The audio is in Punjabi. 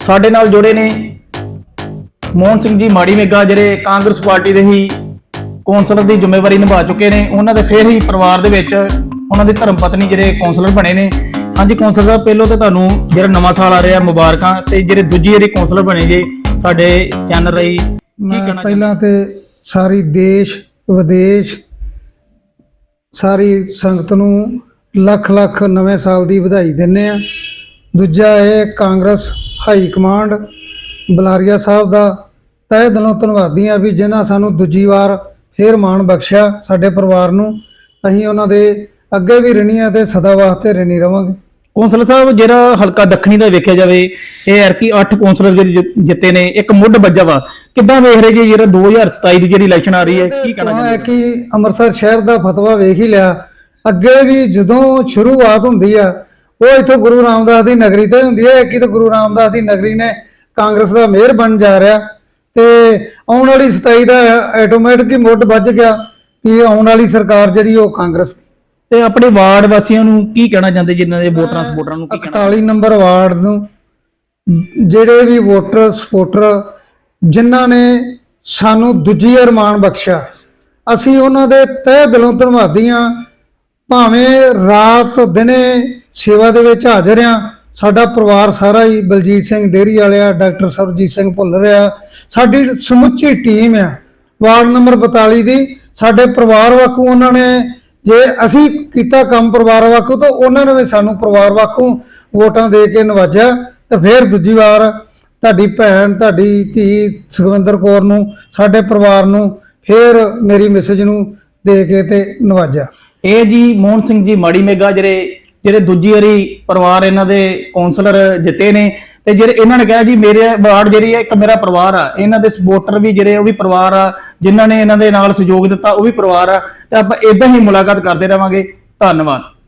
ਸਾਡੇ ਨਾਲ ਜੁੜੇ ਨੇ ਮੋਹਨ ਸਿੰਘ ਜੀ ਮਾੜੀ ਮੇਗਾ ਜਿਹੜੇ ਕਾਂਗਰਸ ਪਾਰਟੀ ਦੇ ਹੀ ਕੌਂਸਲਰ ਦੀ ਜ਼ਿੰਮੇਵਾਰੀ ਨਿਭਾ ਚੁੱਕੇ ਨੇ। ਉਹਨਾਂ ਦੇ ਫਿਰ ਹੀ ਪਰਿਵਾਰ ਦੇ ਵਿੱਚ ਉਹਨਾਂ ਦੀ ਧਰਮ ਪਤਨੀ ਜਿਹੜੇ ਕੌਂਸਲਰ ਬਣੇ ਨੇ। ਹਾਂਜੀ ਕੌਂਸਲਰ ਸਾਹਿਬ ਪਹਿਲੋਂ ਤਾਂ ਤੁਹਾਨੂੰ ਜਿਹੜਾ ਨਵਾਂ ਸਾਲ ਆ ਰਿਹਾ ਮੁਬਾਰਕਾਂ ਤੇ ਜਿਹੜੇ ਦੂਜੀ ਜਿਹੜੀ ਕੌਂਸਲਰ ਬਣੇ ਜੇ ਸਾਡੇ ਚੈਨਲ ਰਹੀ ਕੀ ਕਹਿਣਾ ਪਹਿਲਾਂ ਤੇ ਸਾਰੀ ਦੇਸ਼ ਵਿਦੇਸ਼ ਸਾਰੀ ਸੰਗਤ ਨੂੰ ਲੱਖ ਲੱਖ ਨਵੇਂ ਸਾਲ ਦੀ ਵਧਾਈ ਦਿੰਨੇ ਆ ਦੂਜਾ ਇਹ ਕਾਂਗਰਸ ਹਾਈ ਕਮਾਂਡ ਬਲਾਰੀਆ ਸਾਹਿਬ ਦਾ ਤਹਿ ਦਿਲੋਂ ਧੰਨਵਾਦੀ ਆ ਵੀ ਜਿਨ੍ਹਾਂ ਸਾਨੂੰ ਦੂਜੀ ਵਾਰ ਫੇਰ ਮਾਣ ਬਖਸ਼ਿਆ ਸਾਡੇ ਪਰਿਵਾਰ ਨੂੰ। ਅਸੀਂ ਉਹਨਾਂ ਦੇ ਅੱਗੇ ਵੀ ਰਹਿਣੀ ਆ ਤੇ ਸਦਾ ਵਾਸਤੇ ਰਹਿਣੀ ਰਵਾਂਗੇ। ਕੌਂਸਲਰ ਸਾਹਿਬ ਜਿਹੜਾ ਹਲਕਾ ਦੱਖਣੀ ਦਾ ਵੇਖਿਆ ਜਾਵੇ ਇਹ ਐਰ ਕੀ 8 ਕੌਂਸਲਰ ਜਿਹੜੇ ਜਿੱਤੇ ਨੇ ਇੱਕ ਮੁੱਢ ਵੱਜਾ ਵਾ। ਕਿੱਦਾਂ ਵੇਖ ਰਹੇ ਜੀ ਜਿਹੜਾ 2027 ਦੀ ਜਿਹੜੀ ਇਲੈਕਸ਼ਨ ਆ ਰਹੀ ਹੈ ਕੀ ਕਹਿਣਾ ਹੈ ਕਿ ਅੰਮ੍ਰਿਤਸਰ ਸ਼ਹਿਰ ਦਾ ਫਤਵਾ ਵੇਖ ਹੀ ਲਿਆ। ਅੱਗੇ ਵੀ ਜਦੋਂ ਸ਼ੁਰੂਆਤ ਹੁੰਦੀ ਆ ਉਹ ਇੱਥੋਂ ਗੁਰੂ ਰਾਮਦਾਸ ਦੀ ਨਗਰੀ ਤੋਂ ਹੀ। ਹੁੰਦੀ ਹੈ ਕਿ ਤਾਂ ਗੁਰੂ ਰਾਮਦਾਸ ਦੀ ਨਗਰੀ ਨੇ ਕਾਂਗਰਸ ਦਾ ਮੇਅਰ ਬਣ ਜਾ ਰਿਹਾ ਤੇ ਆਉਣ ਵਾਲੀ 27 ਦਾ ਆਟੋਮੈਟਿਕ ਹੀ ਮੁੱਢ ਵੱਜ ਗਿਆ ਕਿ ਆਉਣ ਵਾਲੀ ਸਰਕਾਰ ਜਿਹੜੀ ਉਹ ਕਾਂਗਰਸ ਦੀ। ਤੇ ਆਪਣੇ ਵਾਰਡ ਵਾਸੀਆਂ ਨੂੰ ਕੀ ਕਹਿਣਾ ਚਾਹੁੰਦੇ ਜਿਨ੍ਹਾਂ ਦੇ ਵੋਟਰਾਂ ਸਪੋਰਟਰਾਂ ਨੂੰ ਕੀ ਕਹਿਣਾ 41 ਨੰਬਰ ਵਾਰਡ ਨੂੰ ਜਿਹੜੇ ਵੀ ਵੋਟਰ ਸਪੋਰਟਰ ਜਿਨ੍ਹਾਂ ਨੇ ਸਾਨੂੰ ਦੂਜੀ ਅਰਮਾਨ ਬਖਸ਼ਿਆ ਅਸੀਂ ਉਹਨਾਂ ਦੇ ਤਹਿ ਦਿਲੋਂ ਧੰਨਵਾਦੀ ਹਾਂ। ਭਾਵੇਂ ਰਾਤ ਦਿਨੇ ਸੇਵਾ ਦੇ ਵਿੱਚ ਹਾਜ਼ਰ ਹਾਂ। ਸਾਡਾ ਪਰਿਵਾਰ ਸਾਰਾ ਹੀ ਬਲਜੀਤ ਸਿੰਘ ਡੇਰੀ ਵਾਲਿਆ, ਡਾਕਟਰ ਸਰਬਜੀਤ ਸਿੰਘ ਭੁੱਲਰ ਆ ਸਾਡੀ ਸਮੁੱਚੀ ਟੀਮ ਆ, ਵਾਰਡ ਨੰਬਰ 42 ਦੀ। ਸਾਡੇ ਪਰਿਵਾਰ ਵਾਕੂ ਉਹਨਾਂ ਨੇ, ਜੇ ਅਸੀਂ ਕੀਤਾ ਕੰਮ ਪਰਿਵਾਰ ਵਾਕੂ, ਤਾਂ ਉਹਨਾਂ ਨੇ ਵੀ ਸਾਨੂੰ ਪਰਿਵਾਰ ਵਾਕੂ ਵੋਟਾਂ ਦੇ ਕੇ ਨਵਾਜਿਆ। ਤੇ ਫਿਰ ਦੂਜੀ ਵਾਰ ਤੁਹਾਡੀ ਭੈਣ, ਤੁਹਾਡੀ ਧੀ ਸੁਖਵਿੰਦਰ ਕੌਰ ਨੂੰ, ਸਾਡੇ ਪਰਿਵਾਰ ਨੂੰ ਫਿਰ ਮੇਰੀ ਮੈਸੇਜ ਨੂੰ ਦੇ ਕੇ ਤੇ ਨਵਾਜਿਆ। ਇਹ ਜੀ ਮੋਹਨ ਸਿੰਘ ਜੀ, ਮਾੜੀ ਮੇਗਾ, ਜਿਹੜੇ ਜਿਹੜੇ ਦੂਜੀ ਵਾਰੀ ਪਰਿਵਾਰ ਇਹਨਾਂ ਦੇ ਕੌਂਸਲਰ ਜਿੱਤੇ ਨੇ, ਤੇ ਜਿਹੜੇ ਇਹਨਾਂ ਨੇ ਕਿਹਾ ਜੀ, ਮੇਰੇ ਵਾਰਡ ਜਿਹੜੀ ਹੈ, ਇੱਕ ਮੇਰਾ ਪਰਿਵਾਰ ਆ। ਇਹਨਾਂ ਦੇ ਸਪੋਰਟਰ ਵੀ ਜਿਹੜੇ, ਉਹ ਵੀ ਪਰਿਵਾਰ ਆ, ਜਿਨ੍ਹਾਂ ਨੇ ਇਹਨਾਂ ਦੇ ਨਾਲ ਸਹਿਯੋਗ ਦਿੱਤਾ, ਉਹ ਵੀ ਪਰਿਵਾਰ ਆ। ਤੇ ਆਪਾਂ ਇਦਾਂ ਹੀ ਮੁਲਾਕਾਤ ਕਰਦੇ ਰਵਾਂਗੇ। ਧੰਨਵਾਦ।